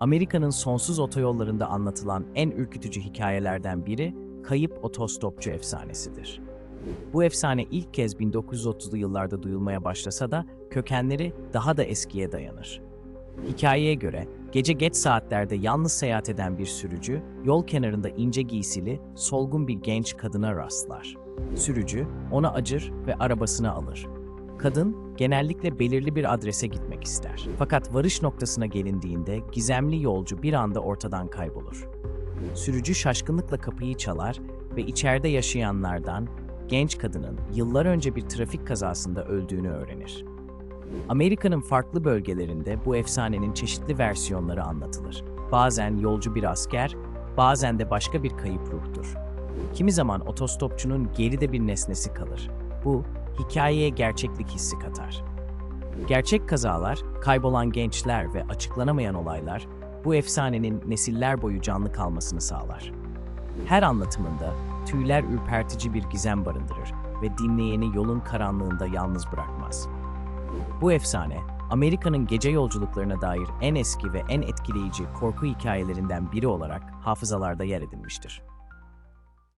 Amerika'nın sonsuz otoyollarında anlatılan en ürkütücü hikayelerden biri kayıp otostopçu efsanesidir. Bu efsane ilk kez 1930'lu yıllarda duyulmaya başlasa da kökenleri daha da eskiye dayanır. Hikayeye göre gece geç saatlerde yalnız seyahat eden bir sürücü yol kenarında ince giysili, solgun bir genç kadına rastlar. Sürücü ona acır ve arabasına alır. Kadın genellikle belirli bir adrese gitmek ister. Fakat varış noktasına gelindiğinde gizemli yolcu bir anda ortadan kaybolur. Sürücü şaşkınlıkla kapıyı çalar ve içeride yaşayanlardan genç kadının yıllar önce bir trafik kazasında öldüğünü öğrenir. Amerika'nın farklı bölgelerinde bu efsanenin çeşitli versiyonları anlatılır. Bazen yolcu bir asker, bazen de başka bir kayıp ruhtur. Kimi zaman otostopçunun geride bir nesnesi kalır. Bu, hikayeye gerçeklik hissi katar. Gerçek kazalar, kaybolan gençler ve açıklanamayan olaylar bu efsanenin nesiller boyu canlı kalmasını sağlar. Her anlatımında tüyler ürpertici bir gizem barındırır ve dinleyeni yolun karanlığında yalnız bırakmaz. Bu efsane, Amerika'nın gece yolculuklarına dair en eski ve en etkileyici korku hikayelerinden biri olarak hafızalarda yer edinmiştir.